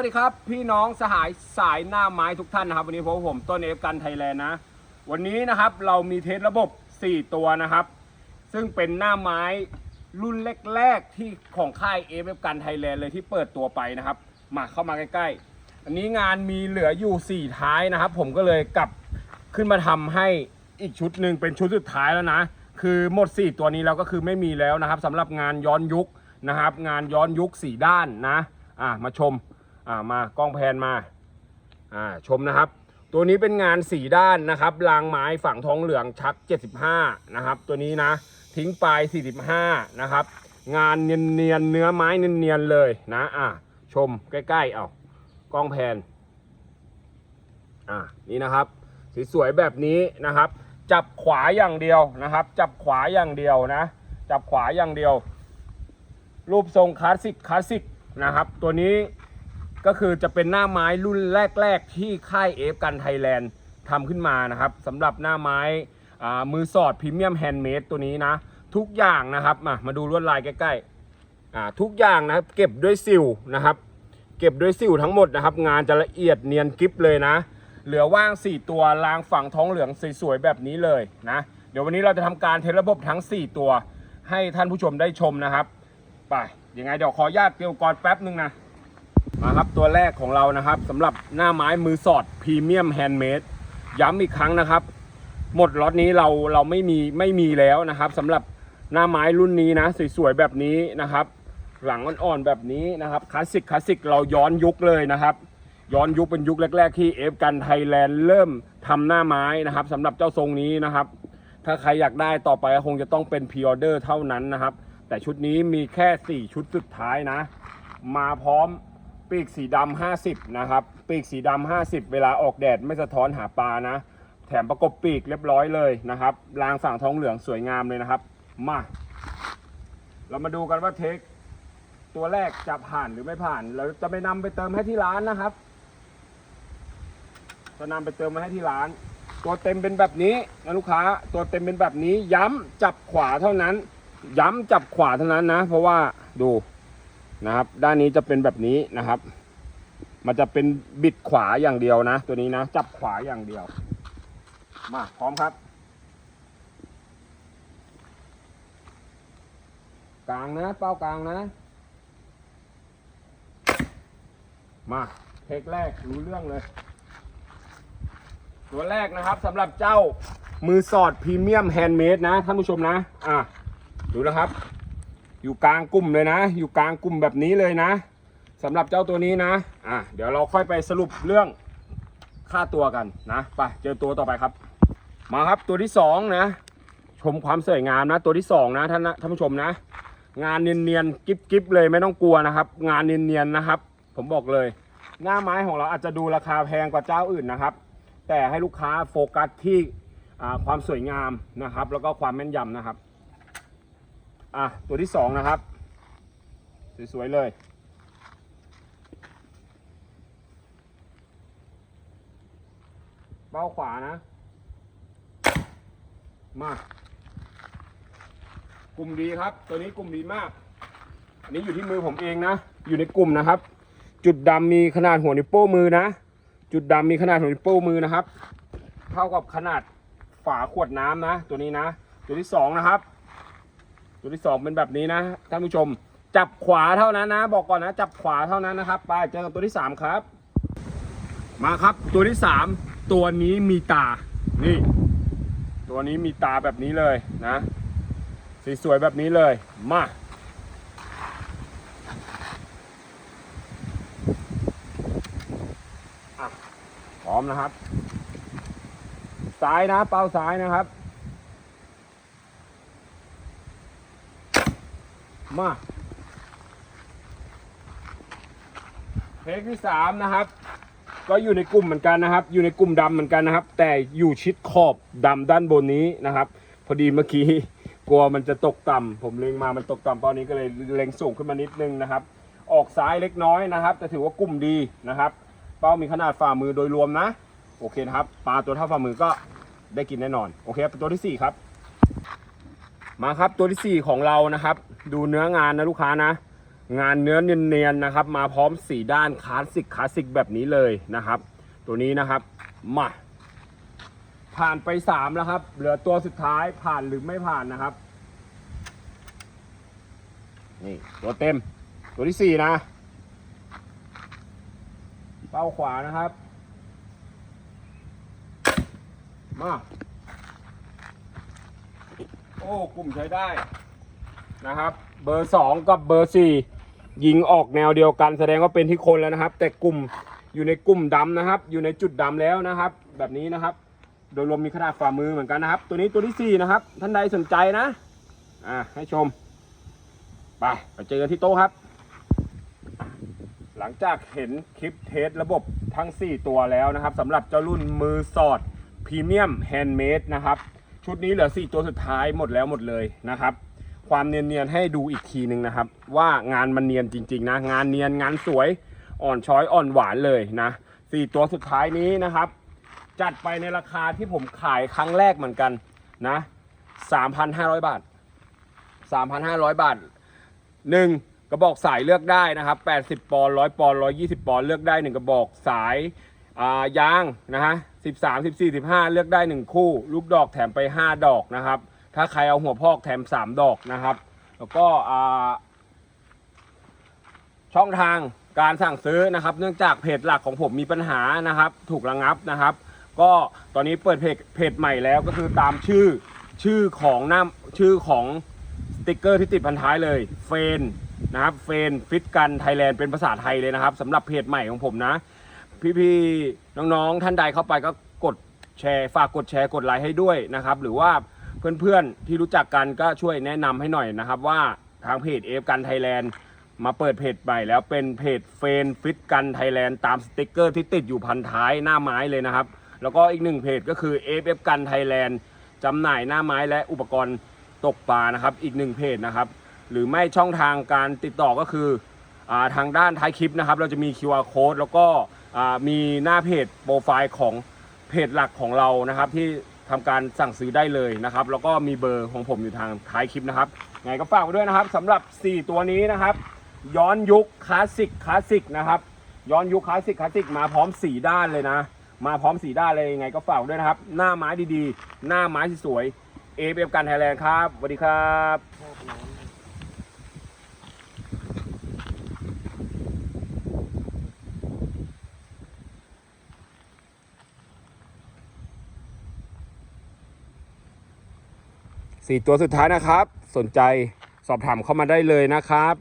สวัสดีครับ พี่น้องสหายสายหน้าไม้ทุกท่านนะครับ วันนี้พบผมต้นเอฟกันไทยแลนด์นะ วันนี้นะครับเรามีเทสระบบ 4 ตัวนะครับ ซึ่งเป็นหน้าไม้รุ่นแรก ๆ ที่ของค่ายเอฟกันไทยแลนด์เลยที่เปิดตัวไปนะครับ มาเข้ามาใกล้ๆ อันนี้งานมีเหลืออยู่ 4 ท้ายนะครับ ผมก็เลยกลับขึ้นมาทำให้อีกชุดหนึ่งเป็นชุดสุดท้ายแล้วนะ คือหมด 4 ตัวนี้แล้วก็คือไม่มีแล้วนะครับสำหรับงานย้อนยุคนะครับ งานย้อนยุค 4 ด้านนะอะมาชม อ่ามากล้องแพนมาอ่าชมนะครับ ตัวนี้เป็นงาน4ด้านนะครับรางไม้ฝั่งทองเหลืองชัก 75 นะครับ ตัวนี้นะทิ้งปลาย 45 นะครับ งานเนียนๆเนื้อไม้เนียนๆเลยนะอะชมใกล้ๆเอากล้องแพนอะนี่นะครับสวยๆแบบนี้นะครับ จับขวาอย่างเดียวนะครับ จับขวาอย่างเดียวนะ จับขวาอย่างเดียว รูปทรงคลาสสิกคลาสสิกนะครับ ตัวนี้ ก็คือจะเป็นหน้าไม้รุ่นแรก ๆ ที่ค่ายเอฟกันไทยแลนด์ทำขึ้นมานะครับสำหรับหน้าไม้มือสอดพรีเมียมแฮนด์เมดตัวนี้นะ ทุกอย่างนะครับมามาดูลวดลายใกล้ๆทุกอย่างนะเก็บด้วยซิลนะครับ เก็บด้วยซิลทั้งหมดนะครับ งานจะละเอียดเนียนกริบเลยนะ เหลือว่าง 4 ตัวรางฝั่งท้องเหลืองสวยๆแบบนี้เลยนะเดี๋ยววันนี้เราจะทำการเทระบบทั้ง 4 ตัว ให้ท่านผู้ชมได้ชมนะครับ ไปยังไงเดี๋ยวขอญาตเตรียมอุปกรแป๊บนึงนะ มาครับตัวแรกของเรานะครับสำหรับหน้าไม้มือสอดพรีเมียมแฮนด์เมดย้ำอีกครั้งนะครับ หมดล็อตนี้เราเราไม่มีไม่มีแล้วนะครับสำหรับหน้าไม้รุ่นนี้นะสวยๆแบบนี้นะครับ หลังอ่อนๆแบบนี้นะครับคลาสสิกคลาสสิกเราย้อนยุคเลยนะครับ ย้อนยุคเป็นยุคแรก ๆ ที่เอฟกันไทยแลนด์เริ่มทำหน้าไม้นะครับสำหรับเจ้าทรงนี้นะครับ ถ้าใครอยากได้ต่อไปคงจะต้องเป็นพ r ออเดอร์เท่านั้นนะครับ แต่ชุดนี้มีแค่ 4 ชุดสุดท้ายนะ มาพร้อม ปีกสีดำ50นะครับ ปีกสีดำ50เวลาออกแดดไม่สะท้อนหาปลานะ แถมประกบปีกเรียบร้อยเลยนะครับ รางฝั่งท้องเหลืองสวยงามเลยนะครับ มา เรามาดูกันว่าเทคตัวแรกจะผ่านหรือไม่ผ่าน เราจะไปนำไปเติมให้ที่ร้านนะครับ จะนำไปเติมมาให้ที่ร้าน ตัวเต็มเป็นแบบนี้นะลูกค้า ตัวเต็มเป็นแบบนี้ ย้ำจับขวาเท่านั้น ย้ำจับขวาเท่านั้นนะ เพราะว่าดู นะครับ ด้านนี้จะเป็นแบบนี้นะครับ มันจะเป็นบิดขวาอย่างเดียวนะ ตัวนี้นะ จับขวาอย่างเดียว มาพร้อมครับ กลางนะ เป้ากลางนะ มาเทคแรกรู้เรื่องเลย ตัวแรกนะครับสำหรับเจ้ามือสอดพรีเมียมแฮนด์เมดนะท่านผู้ชมนะ อะ ดูนะครับ อยู่กลางกลุ่มเลยนะ อยู่กลางกลุ่มแบบนี้เลยนะสำหรับเจ้าตัวนี้นะอะเดี๋ยวเราค่อยไปสรุปเรื่องค่าตัวกันนะไปเจอตัวต่อไปครับ มาครับตัวที่สองนะชมความสวยงามนะ ตัวที่สองนะท่านนะท่านผู้ชมนะ งานเนียนๆกิ๊บๆเลยไม่ต้องกลัวนะครับ งานเนียนๆนะครับ ผมบอกเลย หน้าไม้ของเราอาจจะดูราคาแพงกว่าเจ้าอื่นนะครับ แต่ให้ลูกค้าโฟกัสที่ความสวยงามนะครับ แล้วก็ความแม่นยำนะครับ อะ ตัวที่สองนะครับ สวย ๆ เลยเบ้าขวานะ มากลุ่มดีครับ ตัวนี้กลุ่มดีมาก อันนี้อยู่ที่มือผมเองนะ อยู่ในกลุ่มนะครับ จุดดำมีขนาดหัวนิ้วโป้งมือนะ จุดดำมีขนาดหัวนิ้วโป้งมือนะครับ เท่ากับขนาดฝาขวดน้ำนะ ตัวนี้นะ ตัวที่สองนะครับ ตัวที่สองเป็นแบบนี้นะท่านผู้ชม จับขวาเท่านั้นนะ บอกก่อนนะ จับขวาเท่านั้นนะครับ ไปเจอกับตัวที่สามครับ มาครับตัวที่สามตัวนี้มีตา นี่ ตัวนี้มีตาแบบนี้เลยนะสวยๆแบบนี้เลยมาพร้อมนะครับ ซ้ายนะเป้าซ้ายนะครับ มาเทคที่สามนะครับ ก็อยู่ในกลุ่มเหมือนกันนะครับ อยู่ในกลุ่มดำเหมือนกันนะครับ แต่อยู่ชิดขอบดำด้านบนนี้นะครับ พอดีเมื่อกี้กลัวมันจะตกต่ำผมเล็งมามันตกต่ำตอนนี้ก็เลยเล็งสูงขึ้นมานิดนึงนะครับ ออกซ้ายเล็กน้อยนะครับ แต่ถือว่ากลุ่มดีนะครับ เป้ามีขนาดฝ่ามือโดยรวมนะ โอเคนะครับ ปลาตัวเท่าฝ่ามือก็ได้กินแน่นอน โอเคครับตัวที่สี่ครับ มาครับตัวที่สี่ของเรานะครับ ดูเนื้องานนะลูกค้านะ งานเนื้อเนียนๆนะครับ มาพร้อมสีด้านคลาสสิกคลาสสิกแบบนี้เลยนะครับ ตัวนี้นะครับมาผ่านไปสามแล้วครับ เหลือตัวสุดท้ายผ่านหรือไม่ผ่านนะครับนี่ตัวเต็มตัวที่สี่นะ เป้าขวานะครับ มา อ้กลุ่มใช้ได้นะครับ เบอร์สองกับเบอร์สี่ยิงออกแนวเดียวกันแสดงว่าเป็นที่คนแล้วนะครับ แต่กลุ่มอยู่ในกลุ่มดำนะครับ อยู่ในจุดดำแล้วนะครับ แบบนี้นะครับ โดยรวมมีขนาดฝ่ามือเหมือนกันนะครับ ตัวนี้ตัวที่สี่นะครับ ท่านใดสนใจนะอ่าให้ชม ไปไปเจอกันที่โต๊ะครับ หลังจากเห็นคลิปเทสระบบทั้ง 4 ตัวแล้วนะครับสำหรับเจ้ารุ่นมือสอดพรีเมียมแฮนด์เมดนะครับ ชุดนี้เหลือ4ตัวสุดท้ายหมดแล้วหมดเลยนะครับ ความเนียนๆให้ดูอีกทีหนึ่งนะครับ ว่างานมันเนียนจริง ๆ นะ งานเนียนงานสวยอ่อนช้อยอ่อนหวานเลยนะสี่ตัวสุดท้ายนี้นะครับ จัดไปในราคาที่ผมขายครั้งแรกเหมือนกันนะ3,500บาท3,500บาทหนึ่งกระบอกสายเลือกได้นะครับ80ปอนด์100ปอนด์120ปอนด์เลือกได้ 1 กระบอกสายายางนะฮะ 13 14 15 เลือกได้1คู่ ลูกดอกแถมไป 5 ดอกนะครับ ถ้าใครเอาหัวพอกแถม 3 ดอกนะครับ แล้วก็อ่าช่องทางการสั่งซื้อนะครับ เนื่องจากเพจหลักของผมมีปัญหานะครับ ถูกระงับนะครับ ก็ตอนนี้เปิดเพจเพจใหม่แล้วก็คือตามชื่อชื่อของหน้าชื่อของสติกเกอร์ที่ติดพันท้ายเลยเฟนนะครับเฟนฟิตกันไทยแลนด์เป็นภาษาไทยเลยนะครับสำหรับเพจใหม่ของผมนะ พี่ๆน้องๆท่านใดเข้าไปก็กดแชร์ฝากกดแชร์กดไลค์ให้ด้วยนะครับ หรือว่าเพื่อนๆที่รู้จักกันก็ช่วยแนะนำให้หน่อยนะครับ ว่าทางเพจเอฟกันไทยแลนด์มาเปิดเพจใหม่แล้วเป็นเพจเฟนฟิตกันไทยแลนด์ตามสติกเกอร์ที่ติดอยู่พันท้ายหน้าไม้เลยนะครับ แล้วก็อีกหนึ่งเพจก็คือ AFF กันไทยแลนด์จำหน่ายหน้าไม้และอุปกรณ์ตกปลานะครับ อีกหนึ่งเพจนะครับ หรือไม่ช่องทางการติดต่อก็คืออทางด้านท้ายคลิปนะครับ เราจะมี QR code แล้วก็ มีหน้าเพจโปรไฟล์ของเพจหลักของเรานะครับ ที่ทำการสั่งซื้อได้เลยนะครับ แล้วก็มีเบอร์ของผมอยู่ทางท้ายคลิปนะครับไงก็ฝากไว้ด้วยนะครับสำหรับ 4 ตัวนี้นะครับ ย้อนยุคคลาสสิกคลาสสิกนะครับ ย้อนยุคคลาสสิกคลาสสิกมาพร้อมสีด้านเลยนะ มาพร้อมสีด้านเลยยังไงก็ฝากไว้ด้วยนะครับ หน้าไม้ดีๆ หน้าไม้สวยๆเอฟเอฟกันไทยแลนด์ครับสวัสดีครับ สี่ตัวสุดท้ายนะครับ สนใจสอบถามเข้ามาได้เลยนะครับ